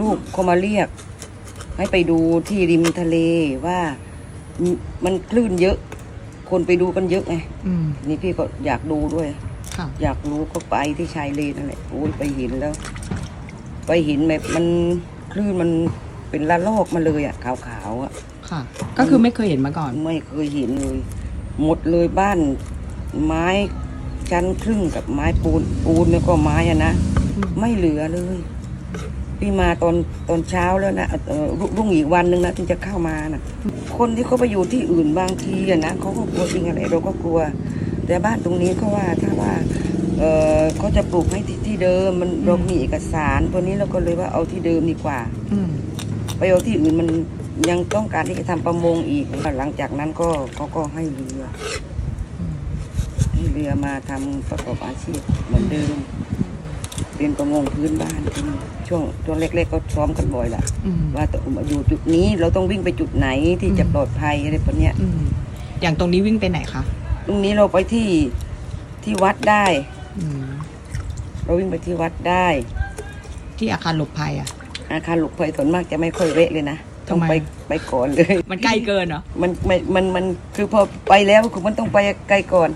ลูกเขามาเรียก ให้ไปดูที่ริมทะเลว่ามมันคลื่นเยอะ คนไปดูกันเยอะไงอืมนี่พี่ก็อยากดูด้วยค่ะอยากรู้ก็ไปที่ชายเลนนั่นแหละโอ้ยไปเห็นแล้ว ไปเห็นแบบมันคลื่นมันเป็นละลอกมาเลยอะขาวๆอะค่ะ ก็คือไม่เคยเห็นมาก่อน ไม่เคยเห็นเลย หมดเลยบ้านไม้ชั้นครึ่งกับไม้ปูนปูนแล้วก็ไม้อะนะอืมไม่เหลือเลย พี่มาตอนตอนเช้าแล้วนะเออรุ่งรุ่งอีกวันหนึ่งนะถึงจะเข้ามานะคนที่เขาไปอยู่ที่อื่นบางทีอะนะเขาก็กลัวจริงอะไรเราก็กลัว แต่บ้านตรงนี้เขาว่าถ้าว่าเออเขาจะปลูกให้ที่ที่เดิมมันเรามีเอกสาร ตัวนี้เราก็เลยว่าเอาที่เดิมดีกว่าอืมไปเอาที่อื่นมันยังต้องการที่จะทำประมงอีก หลังจากนั้นก็เขาก็ให้เรืออืมให้เรือมาทำประกอบอาชีพเหมือนเดิม เป็นประมงพื้นบ้านที่ช่วงช่วงเล็กๆก็ซ้อมกันบ่อยละอืมว่าต้องมาอยู่จุดนี้เราต้องวิ่งไปจุดไหนที่จะอืมปลอดภัยอะไรแบบเนี้ยอืมอย่างตรงนี้วิ่งไปไหนคะตรงนี้เราไปที่ที่วัดได้อืมเราวิ่งไปที่วัดได้ ที่อาคารหลบภัยอะ อาคารหลบภัยส่วนมากจะไม่ค่อยเวะเลยนะต้องทำไมไปไปก่อนเลย มันใกล้เกินเหรอ มันไม่มันมันคือพอไปแล้วคือมันต้องไปไกลก่อน